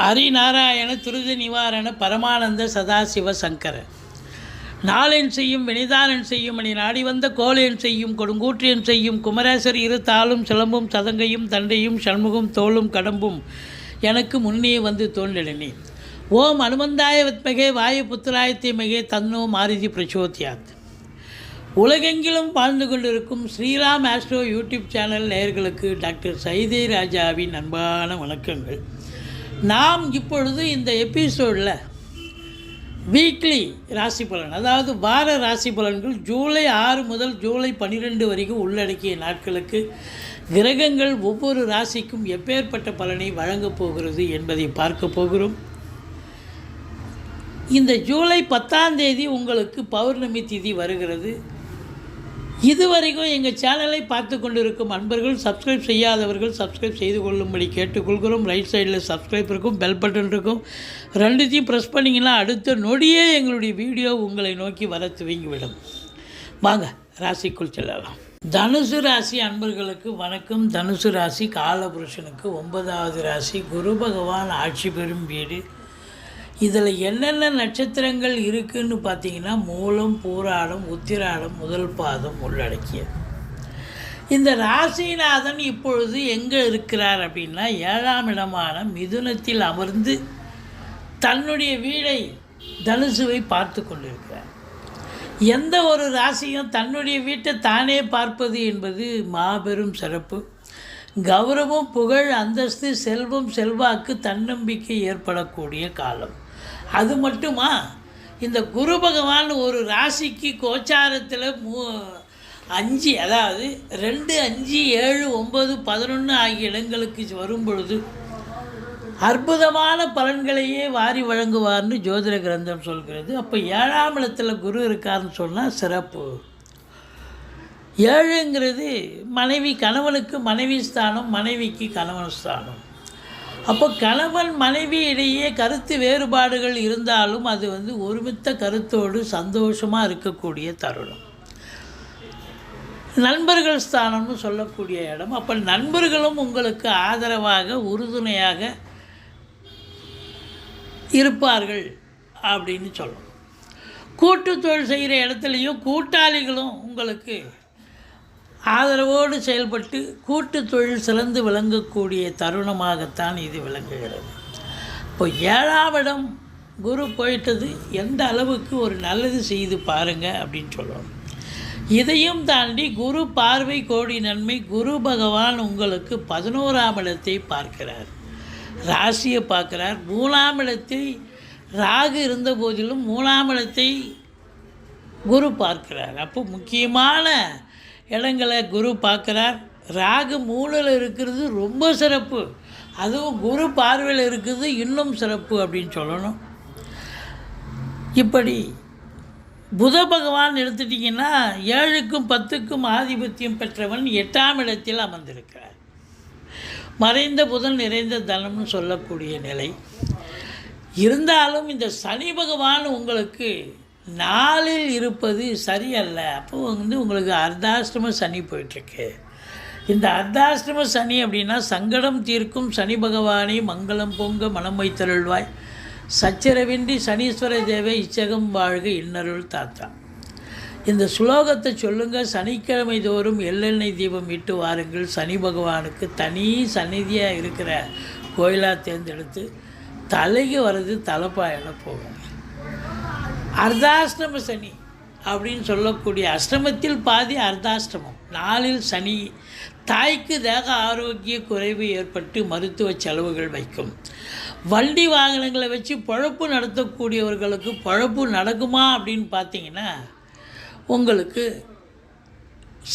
ஹரிநாராயண துருதி நிவாரண பரமானந்த சதாசிவ சங்கர. நாளென் செய்யும் வினிதானன் செய்யும் அணி நாடி வந்த கோலேன் செய்யும் கொடுங்கூற்றியன் செய்யும் குமரேசர் இரு தாளும் சிலம்பும் சதங்கையும் தண்டையும் சண்முகம் தோளும் கடம்பும் எனக்கு முன்னே வந்து தோன்றினே ஓம் அனுமந்தாய வித்மகே வாயு புத்திராயத்தை மகே தன்னோ மாருதி பிரச்சோத்யாத். உலகெங்கிலும் வாழ்ந்து கொண்டிருக்கும் ஸ்ரீராம் ஆஸ்ட்ரோ யூடியூப் சேனல் நேயர்களுக்கு டாக்டர் சைதே ராஜாவின் அன்பான வணக்கங்கள். நாம் இப்பொழுது இந்த எபிசோடில் வீக்லி ராசி பலன் அதாவது வார ராசி பலன்கள் ஜூலை ஆறு முதல் ஜூலை பன்னிரெண்டு வரைக்கும் உள்ளடக்கிய நாட்களுக்கு கிரகங்கள் ஒவ்வொரு ராசிக்கும் எப்பேற்பட்ட பலனை வழங்கப் போகிறது என்பதை பார்க்க போகிறோம். இந்த ஜூலை பத்தாம் தேதி உங்களுக்கு பௌர்ணமி திதி வருகிறது. இதுவரைக்கும் எங்கள் சேனலை பார்த்து கொண்டிருக்கும் அன்பர்கள் சப்ஸ்கிரைப் செய்யாதவர்கள் சப்ஸ்கிரைப் செய்து கொள்ளும்படி கேட்டுக்கொள்கிறோம். ரைட் சைடில் சப்ஸ்கிரைப் இருக்கும் பெல் பட்டன் இருக்கும். ரெண்டுத்தையும் ப்ரெஸ் பண்ணிங்கன்னா அடுத்த நொடியே எங்களுடைய வீடியோ உங்களை நோக்கி வர துவங்கிவிடும். வாங்க ராசிக்குள் செல்லலாம். தனுசு ராசி அன்பர்களுக்கு வணக்கம். தனுசு ராசி காலபுருஷனுக்கு ஒன்பதாவது ராசி. குரு பகவான் ஆட்சி பெறும் வீடு. இதில் என்னென்ன நட்சத்திரங்கள் இருக்குன்னு பார்த்தீங்கன்னா மூலம் பூராடம் உத்திராடம் முதல் பாதம் உள்ளடக்கியது. இந்த ராசிநாதன் இப்பொழுது எங்கே இருக்கிறார் அப்படின்னா ஏழாம் இடமான மிதுனத்தில் அமர்ந்து தன்னுடைய வீடை தனுசுவை பார்த்து கொண்டிருக்கிறார். எந்த ஒரு ராசியும் தன்னுடைய வீட்டை தானே பார்ப்பது என்பது மாபெரும் சிறப்பு. கௌரவம் புகழ் அந்தஸ்து செல்வம் செல்வாக்கு தன்னம்பிக்கை ஏற்படக்கூடிய காலம். அது மட்டுமா? இந்த குரு பகவான் ஒரு ராசிக்கு கோச்சாரத்தில் மூ அஞ்சு அதாவது ரெண்டு அஞ்சு ஏழு ஒம்பது பதினொன்று ஆகிய இடங்களுக்கு வரும் பொழுது அற்புதமான பலன்களையே வாரி வழங்குவார்னு ஜோதிட கிரந்தம் சொல்கிறது. அப்போ ஏழாம் இடத்துல குரு இருக்காருன்னு சொன்னால் சிறப்பு. ஏழுங்கிறது மனைவி கணவனுக்கு மனைவி ஸ்தானம் மனைவிக்கு கணவன் ஸ்தானம். அப்போ கணவன் மனைவி இடையே கருத்து வேறுபாடுகள் இருந்தாலும் அது வந்து ஒருமித்த கருத்தோடு சந்தோஷமாக இருக்கக்கூடிய தருணம். நண்பர்கள் ஸ்தானம்னு சொல்லக்கூடிய இடம். அப்போ நண்பர்களும் உங்களுக்கு ஆதரவாக உறுதுணையாக இருப்பார்கள் அப்படின்னு சொல்லணும். கூட்டு தொழில் செய்கிற இடத்துலையும் கூட்டாளிகளும் உங்களுக்கு ஆதரவோடு செயல்பட்டு கூட்டு தொழில் சிறந்து விளங்கக்கூடிய தருணமாகத்தான் இது விளங்குகிறது. இப்போ ஏழாம் இடம் குரு போயிட்டது எந்த அளவுக்கு ஒரு நல்லது செய்து பாருங்கள் அப்படின்னு சொல்லணும். இதையும் தாண்டி குரு பார்வை கோடி நன்மை குரு பகவான் உங்களுக்கு பதினோராம் இடத்தை பார்க்கிறார். ராசியை பார்க்குறார். மூணாம் இடத்தை ராகு இருந்த போதிலும் மூணாம் இடத்தை குரு பார்க்கிறார். அப்போ முக்கியமான இடங்களை குரு பார்க்குறார். ராகு மூலையில் இருக்கிறது ரொம்ப சிறப்பு. அதுவும் குரு பார்வையில் இருக்குது இன்னும் சிறப்பு அப்படின்னு சொல்லணும். இப்படி புத பகவான் எடுத்துட்டிங்கன்னா ஏழுக்கும் பத்துக்கும் ஆதிபத்தியம் பெற்றவன் எட்டாம் இடத்தில் அமர்ந்திருக்கிறார். மறைந்த புதன் நிறைந்த தனம்னு சொல்லக்கூடிய நிலை. இருந்தாலும் இந்த சனி பகவான் உங்களுக்கு நாளில் இருப்பது சரியல்ல. அப்போ வந்து உங்களுக்கு அர்த்தாஷ்டம சனி போயிட்டுருக்கு. இந்த அர்த்தாஷ்டம சனி அப்படின்னா சங்கடம் தீர்க்கும் சனி பகவானை மங்களம் பொங்க மனம் வைத்தருள்வாய். சச்சரவின்றி சனீஸ்வர தேவை இச்சகம் வாழ்க இன்னருள் தாத்தா. இந்த ஸ்லோகத்தை சொல்லுங்கள் சனிக்கிழமை தோறும் எள்ளெண்ணெய் தீபம் இட்டு வாருங்கள். சனி பகவானுக்கு தனி சந்நிதியாக இருக்கிற கோயிலாக தேர்ந்தெடுத்து தலைக்கு வர்றது தலைப்பாயில் போகும் அர்த்தாஷ்டம சனி அப்படின்னு சொல்லக்கூடிய அஷ்டமத்தில் பாதி அர்த்தாஷ்டமம். நாளில் சனி தாய்க்கு தேக ஆரோக்கிய குறைவு ஏற்பட்டு மருத்துவ செலவுகள் வைக்கும். வண்டி வாகனங்களை வச்சு பழப்பு நடத்தக்கூடியவர்களுக்கு பழப்பு நடக்குமா அப்படின்னு பார்த்தீங்கன்னா உங்களுக்கு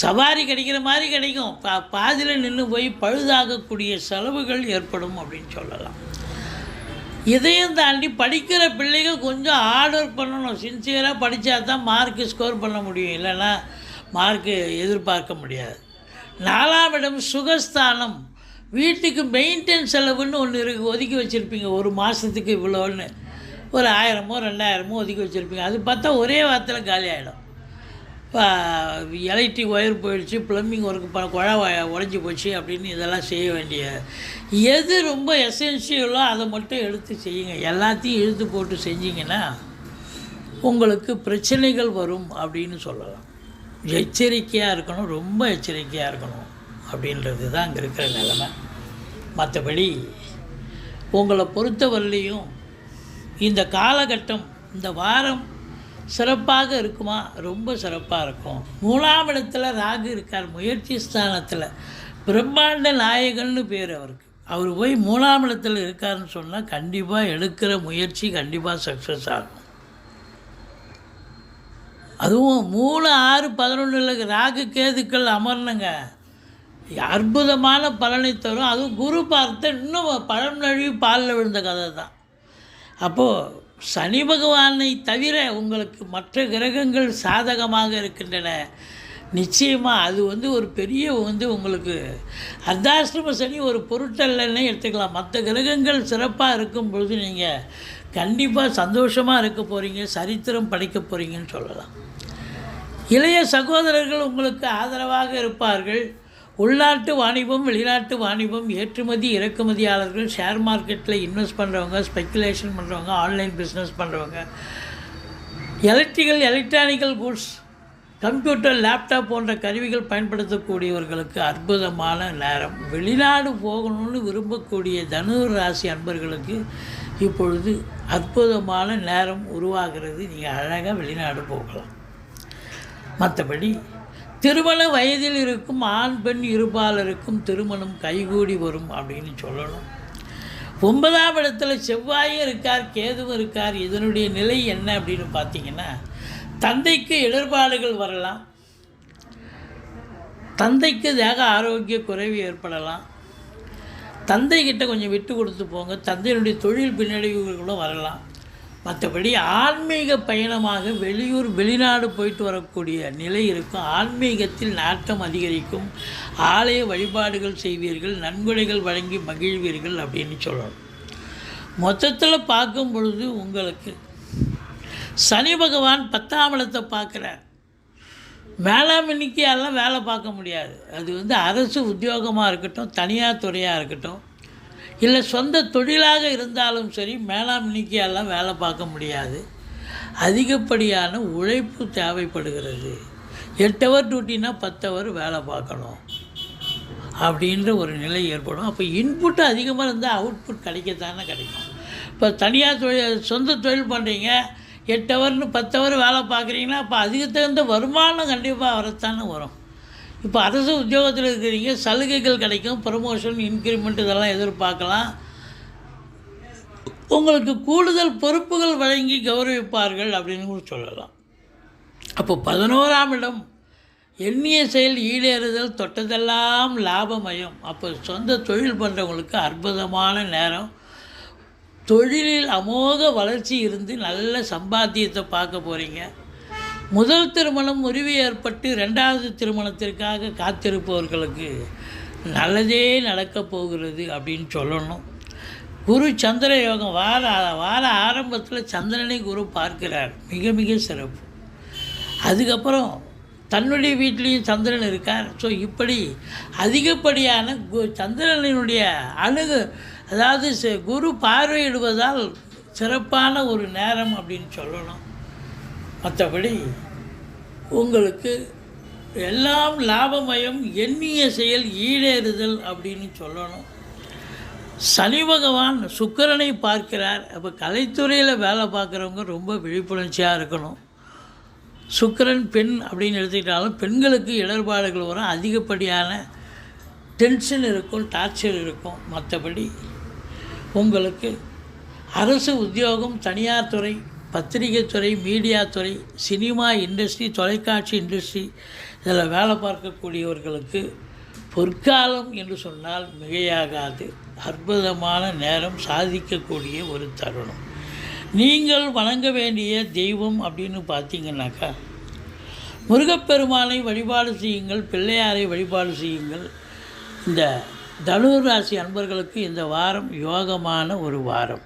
சவாரி கிடைக்கிற மாதிரி கிடைக்கும். பா பாதியில் நின்று போய் பழுதாகக்கூடிய செலவுகள் ஏற்படும் அப்படின்னு சொல்லலாம். இதையும் தாண்டி படிக்கிற பிள்ளைகள் கொஞ்சம் ஆர்டர் பண்ணணும். சின்சியராக படித்தா தான் மார்க்கு ஸ்கோர் பண்ண முடியும். இல்லைன்னா மார்க்கு எதிர்பார்க்க முடியாது. நாலாம் இடம் சுகஸ்தானம். வீட்டுக்கு மெயின்டெனன்ஸ் செலவுன்னு ஒன்று இருக்குது ஒதுக்கி வச்சுருப்பீங்க. ஒரு மாதத்துக்கு இவ்வளோன்னு ஒரு ஆயிரமோ ரெண்டாயிரமோ ஒதுக்கி வச்சுருப்பீங்க. அது பார்த்தா ஒரே வாரத்தில் காலி ஆகிடும் இப்போ எலக்ட்ரிக் ஒயர் போயிடுச்சு ப்ளம்பிங் ஒர்க்கு ப குழா உடஞ்சி போச்சு அப்படின்னு இதெல்லாம் செய்ய வேண்டிய எது ரொம்ப எசென்ஷியலோ அதை மட்டும் எடுத்து செய்யுங்க. எல்லாத்தையும் இழுத்து போட்டு செஞ்சிங்கன்னா உங்களுக்கு பிரச்சனைகள் வரும் அப்படின்னு சொல்லலாம். எச்சரிக்கையாக இருக்கணும் ரொம்ப எச்சரிக்கையாக இருக்கணும் அப்படின்றது தான் அங்கே இருக்கிற நிலமை. மற்றபடி உங்களை பொறுத்தவரையிலையும் இந்த காலகட்டம் இந்த வாரம் சிறப்பாக இருக்குமா? ரொம்ப சிறப்பாக இருக்கும். மூணாம் இடத்துல ராகு இருக்கார். முயற்சி ஸ்தானத்தில். பிரம்மாண்ட நாயகன்னு பேர் அவருக்கு. அவர் போய் மூணாம் இடத்துல இருக்காருன்னு சொன்னால் கண்டிப்பாக எடுக்கிற முயற்சி கண்டிப்பாக சக்ஸஸ் ஆகும். அதுவும் மூணு ஆறு பதினொன்றில் ராகு கேதுக்கள் அமர்னுங்க அற்புதமான பலனை தரும். அதுவும் குரு பார்த்த இன்னும் பழம் நழுவி பாலில் விழுந்த கதை தான் அப்போது சனி பகவானை தவிர உங்களுக்கு மற்ற கிரகங்கள் சாதகமாக இருக்கின்றன. நிச்சயமாக அது வந்து ஒரு பெரிய வந்து உங்களுக்கு அர்த்தாஷ்டம சனி ஒரு பொருட்டல்லன்னே எடுத்துக்கலாம். மற்ற கிரகங்கள் சிறப்பாக இருக்கும் பொழுது நீங்கள் கண்டிப்பாக சந்தோஷமாக இருக்க போகிறீங்க சரித்திரம் படைக்க போகிறீங்கன்னு சொல்லலாம். இளைய சகோதரர்கள் உங்களுக்கு ஆதரவாக இருப்பார்கள். உள்நாட்டு வாணிபம் வெளிநாட்டு வாணிபம் ஏற்றுமதி இறக்குமதியாளர்கள் ஷேர் மார்க்கெட்டில் இன்வெஸ்ட் பண்ணுறவங்க ஸ்பெக்குலேஷன் பண்ணுறவங்க ஆன்லைன் பிஸ்னஸ் பண்ணுறவங்க electrical electronical goods computer laptop போன்ற கருவிகள் பயன்படுத்தக்கூடியவர்களுக்கு அற்புதமான நேரம். வெளிநாடு போகணும்னு விரும்பக்கூடிய தனுர் ராசி அன்பர்களுக்கு இப்பொழுது அற்புதமான நேரம் உருவாகிறது. நீங்கள் அழகாக வெளிநாடு போகலாம். மற்றபடி திருமண வயதில் இருக்கும் ஆண் பெண் இருபாலருக்கும் திருமணம் கைகூடி வரும் அப்படின்னு சொல்லணும். ஒன்பதாம் இடத்துல செவ்வாயும் இருக்கார் கேதுவும் இருக்கார். இதனுடைய நிலை என்ன அப்படின்னு பார்த்தீங்கன்னா தந்தைக்கு இடர்பாடுகள் வரலாம். தந்தைக்கு தேக ஆரோக்கிய குறைவு ஏற்படலாம். தந்தைக்கிட்ட கொஞ்சம் விட்டு கொடுத்து போங்க. தந்தையினுடைய தொழில் பின்னடைவுகளும் வரலாம். மற்றபடி ஆன்மீக பயணமாக வெளியூர் வெளிநாடு போயிட்டு வரக்கூடிய நிலை இருக்கும். ஆன்மீகத்தில் நாட்டம் அதிகரிக்கும். ஆலய வழிபாடுகள் செய்வீர்கள் நன்கொடைகள் வழங்கி மகிழ்வீர்கள் அப்படின்னு சொல்லணும். மொத்தத்தில் பார்க்கும் பொழுது உங்களுக்கு சனி பகவான் பத்தாம் இடத்தை பார்க்குறார். மேலாண்மைக்கெல்லாம் வேலை பார்க்க முடியாது. அது வந்து அரசு உத்தியோகமாக இருக்கட்டும் தனியார் துறையாக இருக்கட்டும். இல்லை சொந்த தொழிலாக இருந்தாலும் சரி மேலாண்மைக்கெல்லாம் வேலை பார்க்க முடியாது. அதிகப்படியான உழைப்பு தேவைப்படுகிறது. எட்டு ஹவர் டியூட்டினா பத்து ஹவர் வேலை பார்க்கணும் அப்படின்ற ஒரு நிலை ஏற்படும். அப்போ இன்புட்டு அதிகமாக இருந்தால் அவுட்புட் கிடைக்கத்தானே கிடைக்கும். இப்போ தனியார் தொழில் சொந்த தொழில் பண்ணுறீங்க எட்டு ஹவர்னு பத்து ஹவர் வேலை பார்க்குறீங்கன்னா அப்போ அதுக்கு தகுந்த வருமானம் கண்டிப்பாக வரத்தானே வரும். இப்போ அரசு உத்தியோகத்தில் இருக்கிறீங்க சலுகைகள் கிடைக்கும் ப்ரமோஷன் இன்க்ரிமெண்ட் இதெல்லாம் எதிர்பார்க்கலாம். உங்களுக்கு கூடுதல் பொறுப்புகள் வழங்கி கௌரவிப்பார்கள் அப்படின்னு கூட சொல்லலாம். அப்போ பதினோராம் இடம் எண்ணிய செயல் ஈடேறுதல் தொட்டதெல்லாம் லாபமயம். அப்போ சொந்த தொழில் பண்ணுறவங்களுக்கு அற்புதமான நேரம். தொழிலில் அமோக வளர்ச்சி இருந்து நல்ல சம்பாத்தியத்தை பார்க்க போகிறீங்க முதல் திருமணம் முறிவு ஏற்பட்டு ரெண்டாவது திருமணத்திற்காக காத்திருப்பவர்களுக்கு நல்லதே நடக்கப் போகிறது அப்படின்னு சொல்லணும். குரு சந்திர யோகம் வார வார ஆரம்பத்தில் சந்திரனை குரு பார்க்கிறார். மிக மிக சிறப்பு. அதுக்கப்புறம் தன்னுடைய வீட்லேயும் சந்திரன் இருக்கார். ஸோ இப்படி அதிகப்படியான கு சந்திரனினுடைய அணுகு அதாவது குரு பார்வையிடுவதால் சிறப்பான ஒரு நேரம் அப்படின்னு சொல்லணும். மற்றபடி உங்களுக்கு எல்லாம் லாபமயம் எண்ணிய செயல் ஈடேறுதல் அப்படின்னு சொல்லணும். சனி பகவான் சுக்கிரனை பார்க்கிறார். அப்போ கலைத்துறையில் வேலை பார்க்குறவங்க ரொம்ப விழிப்புணர்ச்சியாக இருக்கணும். சுக்கிரன் பெண் அப்படின்னு எடுத்துக்கிட்டாலும் பெண்களுக்கு இடர்பாடுகள் வரும். அதிகப்படியான டென்ஷன் இருக்கும் டார்ச்சர் இருக்கும். மற்றபடி உங்களுக்கு அரசு உத்தியோகம் தனியார் துறை பத்திரிகை துறை மீடியா துறை சினிமா இண்டஸ்ட்ரி தொலைக்காட்சி இண்டஸ்ட்ரி இதில் வேலை பார்க்கக்கூடியவர்களுக்கு பொற்காலம் என்று சொன்னால் மிகையாகாது. அற்புதமான நேரம் சாதிக்கக்கூடிய ஒரு தருணம். நீங்கள் வணங்க வேண்டிய தெய்வம் அப்படின்னு பார்த்தீங்கன்னாக்கா முருகப்பெருமானை வழிபாடு செய்யுங்கள் பிள்ளையாரை வழிபாடு செய்யுங்கள். இந்த தனுர் ராசி அன்பர்களுக்கு இந்த வாரம் யோகமான ஒரு வாரம்.